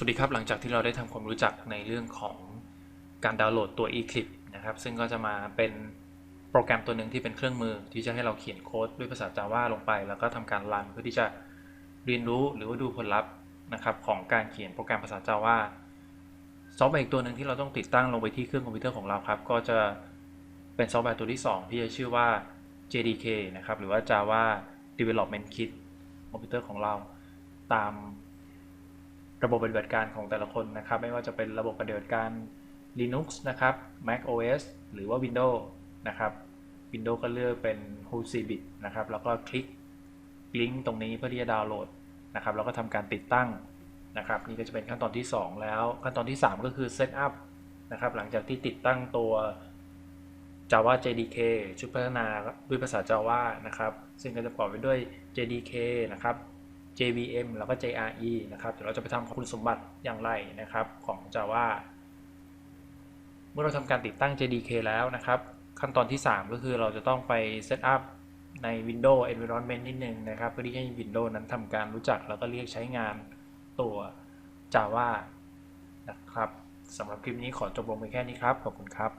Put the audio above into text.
สวัสดีครับหลังจากที่เราได้ทำความรู้จักในเรื่องของการดาวน์โหลดตัว Eclipse นะครับ ซึ่งก็จะมาเป็นโปรแกรมตัวหนึ่งที่เป็นเครื่องมือที่จะให้เราเขียนโค้ดด้วยภาษา Java ลงไป แล้วก็ทำการรันเพื่อที่จะเรียนรู้หรือว่าดูผลลัพธ์นะครับของการเขียนโปรแกรมภาษา Java ซอฟต์แวร์อีกตัวหนึ่งที่เราต้องติดตั้งลงไปที่เครื่องคอมพิวเตอร์ของเราครับ ก็จะเป็นซอฟต์แวร์ตัวที่ 2 ที่จะชื่อว่า JDK นะครับหรือว่า Java Development Kit คอมพิวเตอร์ของเราตาม ระบบปฏิบัติการของแต่ละคนนะครับ ไม่ว่าจะเป็นระบบปฏิบัติการ Linux นะครับ Mac OS หรือว่า Windows นะครับ Windows ก็เลือกเป็น h u c b i t นะครับ แล้วก็คลิกลิงก์ตรงนี้เพื่อที่จะดาวน์โหลดนะครับ แล้วก็ทำการติดตั้งนะครับ นี่ก็จะเป็นขั้นตอนที่ 2 แล้ว ขั้นตอนที่ 3 ก็คือ Setup นะครับ หลังจากที่ติดตั้งตัว Java JDK ชุดพัฒนาด้วยภาษา Java นะครับ ซึ่งก็จะประกอบไปด้วย JDK นะครับ JVM แล้วก็ JRE นะครับ เดี๋ยวเราจะไปทำคุณสมบัติอย่างไรนะครับของ Java เมื่อเราทำการติดตั้ง JDK แล้วนะครับ ขั้นตอนที่ 3 ก็คือเราจะต้องไป set up ใน Windows Environment นิดนึงนะครับ เพื่อที่ให้ Windows นั้นทำการรู้จักแล้วก็เรียกใช้งานตัว Java นะครับสำหรับคลิปนี้ขอจบลงไปแค่นี้ครับ ขอบคุณครับ